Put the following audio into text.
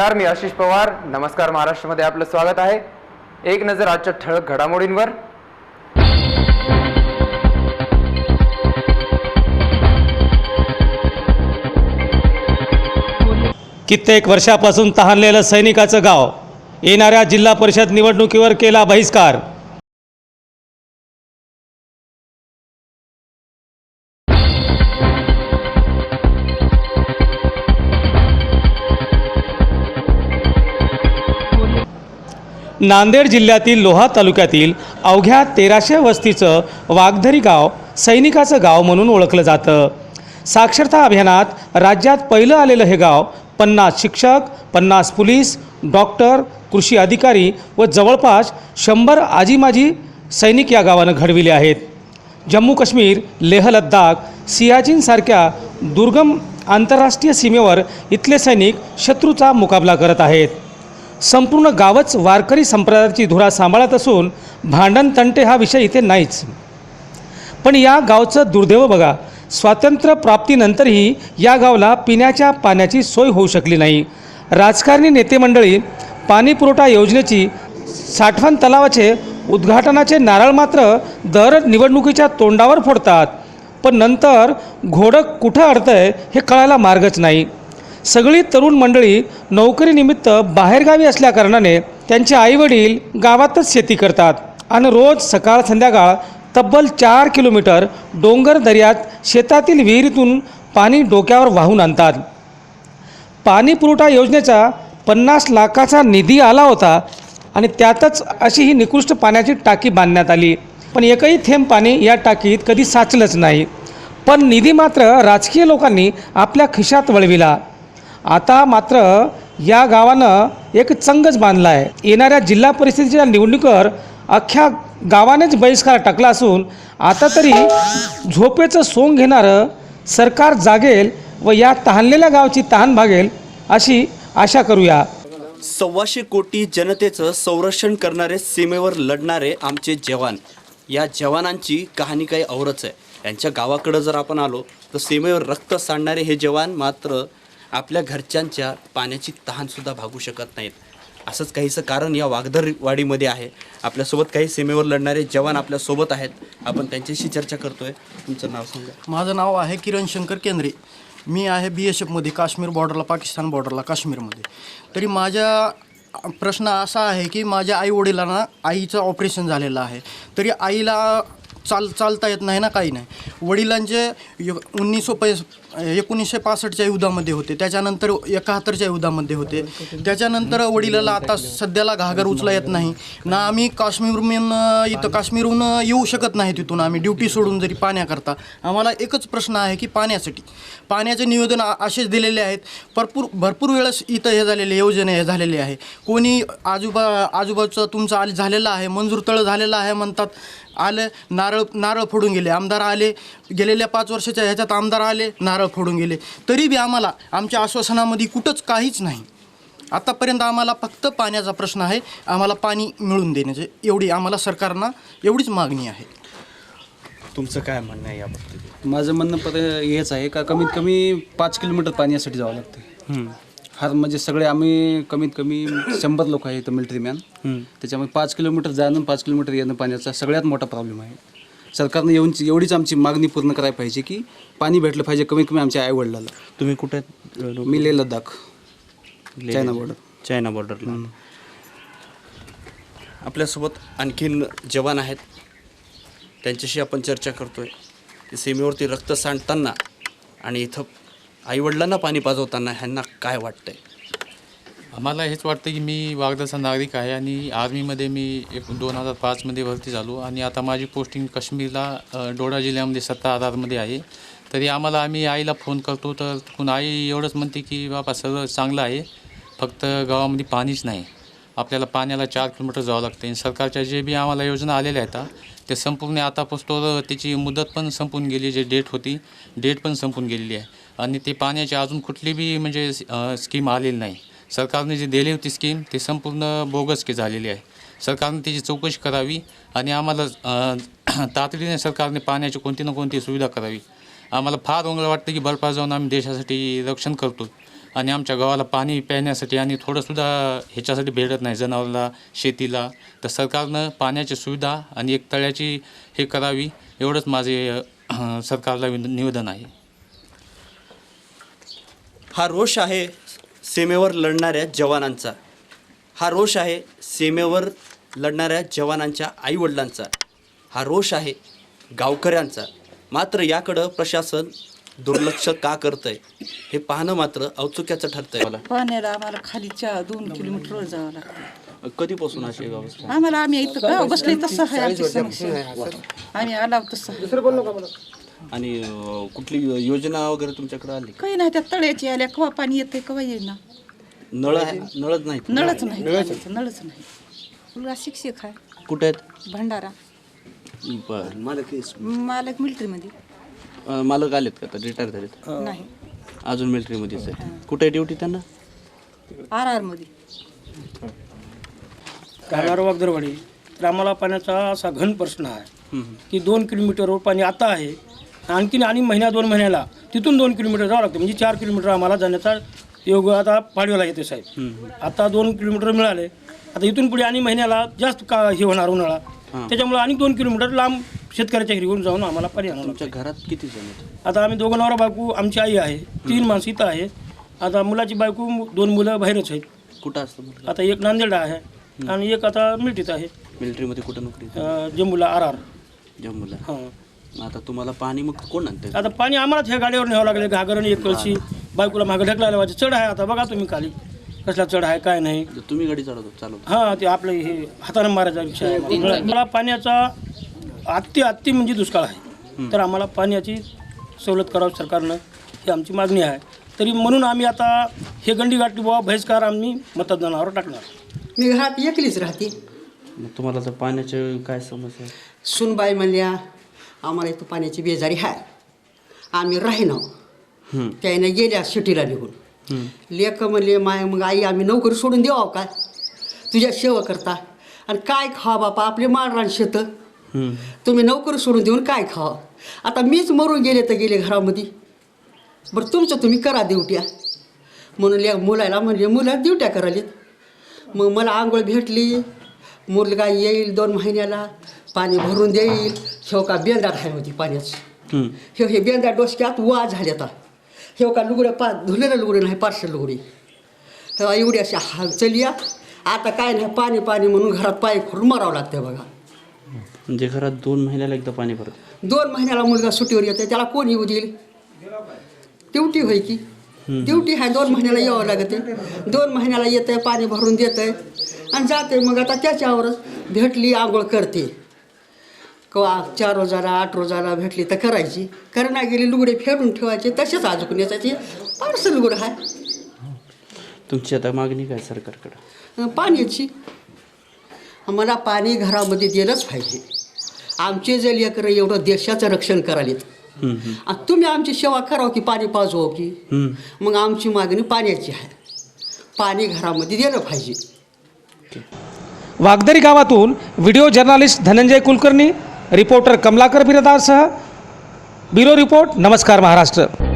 नमस्कार मी आशिष पवार. नमस्कार महाराष्ट्रामध्ये आपलं स्वागत आहे. एक नजर आजच्या ठळक घडामोडींवर. कित्येक वर्षापासून तहानलेलं सैनिकाचं गाव येणाऱ्या जिल्हा परिषद निवडणुकीवर केला बहिष्कार. नांदेड जिल्ह्यातील लोहा तालुक्यातील अवघ्या तेराशे वस्तीचं वाघधरी गाव सैनिकाचं गाव म्हणून ओळखलं जातं. साक्षरता अभियानात राज्यात पहिलं आलेलं हे गाव पन्नास शिक्षक पन्नास पोलीस डॉक्टर कृषी अधिकारी व जवळपास शंभर आजीमाजी सैनिक या गावानं घडविले आहेत. जम्मू काश्मीर लेह लद्दाख सियाचीनसारख्या दुर्गम आंतरराष्ट्रीय सीमेवर इथले सैनिक शत्रूचा मुकाबला करत आहेत. संपूर्ण गावच वारकरी संप्रदायाची धुरा सांभाळत असून भांडण तंटे हा विषय इथे नाहीच. पण या गावचं दुर्दैव बघा स्वातंत्र्य प्राप्तीनंतरही या गावाला पिण्याच्या पाण्याची सोय होऊ शकली नाही. राजकारणी नेते मंडळी योजनेची साठवण तलावाचे उद्घाटनाचे नारळ मात्र दर निवडणुकीच्या तोंडावर फोडतात. पण नंतर घोडं कुठं अडतंय हे कळायला मार्गच नाही. सगळी तरुण मंडळी नोकरीनिमित्त बाहेरगावी असल्याकारणाने त्यांचे आईवडील गावातच शेती करतात. आणि रोज सकाळ संध्याकाळ तब्बल चार किलोमीटर डोंगर दर्यात शेतातील विहिरीतून पाणी डोक्यावर वाहून आणतात. पाणी पुरवठा योजनेचा पन्नास लाखाचा निधी आला होता आणि त्यातच अशी ही निकृष्ट पाण्याची टाकी बांधण्यात आली. पण एकही थेंब पाणी या टाकीत कधी साचलंच नाही. पण निधी मात्र राजकीय लोकांनी आपल्या खिशात वळविला. आता मात्र या गावानं एक चंगच बांधला आहे. येणाऱ्या जिल्हा परिषदेच्या निवडणुकीवर अख्ख्या गावानेच बहिष्कार टाकला असून आता तरी झोपेचं सोंग घेणारं सरकार जागेल व या तहानलेल्या गावची तहान भागेल अशी आशा करूया. सव्वाशे कोटी जनतेचं संरक्षण करणारे सीमेवर लढणारे आमचे जवान. या जवानांची कहाणी काही औरच आहे. यांच्या गावाकडं जर आपण आलो तर सीमेवर रक्त सांडणारे हे जवान मात्र आपल्या घरच्यांच्या पाण्याची तहानसुद्धा भागू शकत नाहीत. असंच काहीचं कारण या वागदरवाडीमध्ये आहे. आपल्यासोबत काही सीमेवर लढणारे जवान आपल्यासोबत आहेत. आपण त्यांच्याशी चर्चा करतोय. तुमचं नाव सांगा. माझं नाव आहे किरण शंकर केंद्रे. मी आहे बी एस एफमध्ये काश्मीर बॉर्डरला पाकिस्तान बॉर्डरला काश्मीरमध्ये. तरी माझ्या प्रश्न असा आहे की माझ्या आईवडिलांना आईचं ऑपरेशन झालेलं आहे. तरी आईला चाल चालता येत नाही ना काही नाही. वडिलांचे उन्नीसशे पै एकोणीसशे पासष्टच्या युद्धामध्ये होते. त्याच्यानंतर एकाहत्तरच्या युद्धामध्ये होते. त्याच्यानंतर वडिलाला आता सध्याला घागर उचला येत नाही. ना आम्ही काश्मीरहून इथं काश्मीरहून येऊ शकत नाही तिथून आम्ही. ड्युटी सोडून जरी पाण्याकरता. आम्हाला एकच प्रश्न आहे की पाण्यासाठी. पाण्याचे निवेदन असेच दिलेले आहेत. भरपूर भरपूर वेळेस इथं हे झालेले योजने हे झालेले आहे. कोणी आजूबा आजूबाजूचं तुमचं आली झालेलं आहे मंजूर तळ झालेलं आहे म्हणतात. आले नारळ नारळ फोडून गेले. आमदार आले गेलेल्या पाच वर्षाच्या ह्याच्यात आमदार आले नारळ फोडून गेले. तरी बी आम्हाला आमच्या आश्वासनामध्ये कुठंच काहीच नाही. आतापर्यंत आम्हाला फक्त पाण्याचा प्रश्न आहे आम्हाला पाणी मिळून देण्याचे. एवढी आम्हाला सरकारनं एवढीच मागणी आहे. तुमचं काय म्हणणं आहे याबाबतीत माझं म्हणणं पर हेच आहे का कमीत कमी पाच किलोमीटर पाण्यासाठी जावं लागतं हर म्हणजे सगळे आम्ही कमीत कमी शंभर लोक आहेत मिलिटरी मॅन त्याच्यामुळे पाच किलोमीटर जाणं पाच किलोमीटर येणं पाण्याचा सगळ्यात मोठा प्रॉब्लेम आहे. सरकारने येऊन एवढीच आमची मागणी पूर्ण करायला पाहिजे की पाणी भेटलं पाहिजे कमीत कमी आमच्या आई वडिलाला. तुम्ही कुठे? मी Leh Ladakh China border. China बॉर्डरला आपल्यासोबत आणखीन जवान आहेत. त्यांच्याशी आपण चर्चा करतोय. सीमेवरती रक्त सांडताना आणि इथं आईवडिलांना पाणी पाजवताना ह्यांना काय वाटतंय? आम्हाला हेच वाटतं की मी वागदाचा नागरिक आहे आणि आर्मीमध्ये मी एक दोन हजार पाचमध्ये भरती झालो आणि आता माझी पोस्टिंग काश्मीरला अ, डोडा जिल्ह्यामध्ये सत्ता आधारमध्ये आहे. तरी आम्हाला आम्ही आईला फोन करतो तर कोण आई एवढंच म्हणते की बाबा सगळं चांगलं आहे फक्त गावामध्ये पाणीच नाही. आपल्याला पाण्याला चार किलोमीटर जावं लागतं आणि सरकारच्या जे बी आम्हाला योजना आलेल्या आहेत ते संपूर्ण आतापासून त्याची मुदत पण संपून गेली जे डेट होती डेट पण संपून गेलेली आहे. आणि ते पाण्याची अजून कुठली बी म्हणजे स्कीम आलेली नाही. सरकारने जी दिली होती स्कीम ती संपूर्ण बोगस की झालेली आहे. सरकारने त्याची चौकशी करावी आणि आम्हाला तातडीने सरकारने पाण्याची कोणती ना कोणती सुविधा करावी. आम्हाला फार ओंगळ वाटतं की बर्फात जाऊन आम्ही देशासाठी रक्षण करतो आणि आमच्या गावाला पाणी प्यायण्यासाठी आणि थोडंसुद्धा ह्याच्यासाठी भेटत नाही जनावरला शेतीला. तर सरकारनं पाण्याची सुविधा आणि एक तळ्याची हे करावी एवढंच माझे सरकारला निवेदन आहे. हा रोष आहे सीमेवर लढणाऱ्या जवानांचा. हा रोष आहे सीमेवर लढणाऱ्या जवानांच्या आईवडिलांचा. हा रोष आहे गावकऱ्यांचा. मात्र याकडं प्रशासन दुर्लक्ष का करतंय हे पाहणं मात्र औत्सुक्याचं ठरतंय. मला पाण्याला आम्हाला खाली चार दोन किलोमीटरवर जावं लागतं. कधीपासून अशी व्यवस्था? आम्हाला आम्ही इथं गाव बसले तसं आहे आमची समस्या. आम्ही आलाव तसं. आणि अं, कुठली योजना वगैरे तुमच्याकडे आली? काही नाही त्या तळ्याची आल्या. कवा पाणी येते कवा येईना. नळ आहे? नळच नाहीत नळच नाही. पाण्याचं, नळच नाही. मुलगा शिक्षक आहे. कुठे आहेत? भंडारा. बरं. मालक मिलिटरीमध्ये. अं, मालक आलेत का तर रिटायर झालेत? नाही. अजून मिलिटरीमध्येच आहे कुठे आहे ड्युटी त्यांना? आर आरमध्ये राहणार वागदरवाडी तर आम्हाला पाण्याचा असा घन प्रश्न आहे की दोन किलोमीटरवर पाणी आता आहे. आणखीन आणि महिन्या दोन महिन्याला तिथून दोन किलोमीटर जावं लागतं. म्हणजे चार किलोमीटर आम्हाला जाण्याचा योग आता पाडव्याला येते साहेब. आता दोन किलोमीटर मिळाले. आता इथून पुढे आणि महिन्याला जास्त का हे होणार उन्हाळा? त्याच्यामुळे आणि दोन किलोमीटर लांब शेतकऱ्याच्या घरी जाऊन आम्हाला लागतं. तुमच्या घरात किती जण आता आम्ही दोघं नवरा बायको आमची आई आहे. तीन माणसं इथं आहे. आता मुलाची बायको दोन मुलं बाहेरच आहेत. कुठं असतं आता एक नांदेड आहे आणि एक आता मिल्टीत आहे. मिलिटरीमध्ये कुठं नोकरी अ, जम्मूला आर आर जम्मूला. हां. आता तुम्हाला पाणी मग कोण आणतं आता पाणी आम्हालाच ह्या गाडीवर न्यावं लागले घागर आणि एक कळशी बायकोला मागं ढकलायला पाहिजे चढ आहे आता बघा तुम्ही खाली. कसला चढ आहे काय नाही. तुम्ही गाडी चालवतो चालवतो. हां ते आपलं हे हातानं मारायचा रिक्षा आहे. मला पाण्याचा अति अति म्हणजे दुष्काळ आहे. तर आम्हाला पाण्याची सवलत करावं सरकारनं ही आमची मागणी आहे. तरी म्हणून आम्ही आता हे गंडी गाठली बाबा बहिष्कार आम्ही मतदानावर टाकणार. मी घरात एकलीच राहते. मग तुम्हाला तर पाण्याचे काय समस्या आहे? सुनबाई म्हणल्या आम्हाला इथं पाण्याची बेजारी आहे आम्ही राहिनो त्याने गेल्या सुटीला निघून. लेख म्हणले माय मग आई आम्ही नोकरी सोडून देऊ काय तुझ्या सेवा करता. आणि काय खावा बापा? आपले माळरान शेत. तुम्ही नोकरी सोडून देऊन काय खावा? आता मीच मरून गेले तर गेले घरामध्ये. बरं तुमचं तुम्ही करा ड्युट्या म्हणून ले मुलाला म्हणले मुलं ड्युट्या करायलेत. मग मला आंघोळ भेटली. मुलगा येईल दोन महिन्याला. पाणी भरून देईल. शेव का बेंदाट आहे होती पाण्याची. हे हे बेंदा डोसक्यात वा झाले आता. हे का लुगडं पा धुलेलं लुगडं नाही पार्सल लुगडी. तेव्हा एवढी अशी हाल चलिया आता काय नाही पाणी पाणी म्हणून घरात पाय खोडून मारावं लागतं बघा. म्हणजे घरात दोन महिन्याला एकदा पाणी भरत. दोन महिन्याला मुलगा सुट्टीवर येतो त्याला कोण येऊ देईल? ड्युटी होय की? ड्युटी आहे दोन महिन्याला यावं लागते दोन महिन्याला येतं पाणी भरून देतं आणि जाते मग आता त्याच्यावरच भेटली आंघोळ करते. किंवा चार रोजाला आठ रोजाला भेटली तर करायची. करणा गेली लुगडे फेडून ठेवायचे तसेच अजून याच्याची पार्सल लुगडं आहे तुमची आता मागणी काय सरकारकडं? अं, पाण्याची. मला पाणी घरामध्ये दिलंच पाहिजे. आमचे जे लेकरं एवढं देशाचं रक्षण करालेत. आणि तुम्ही आमची सेवा करावं की पाणी पाजवा की? मग आमची मागणी पाण्याची आहे पाणी घरामध्ये दिलं पाहिजे. वागदरी गावातून video journalist Dhananjay Kulkarni reporter Kamalakar बिरदारसह bureau report नमस्कार महाराष्ट्र।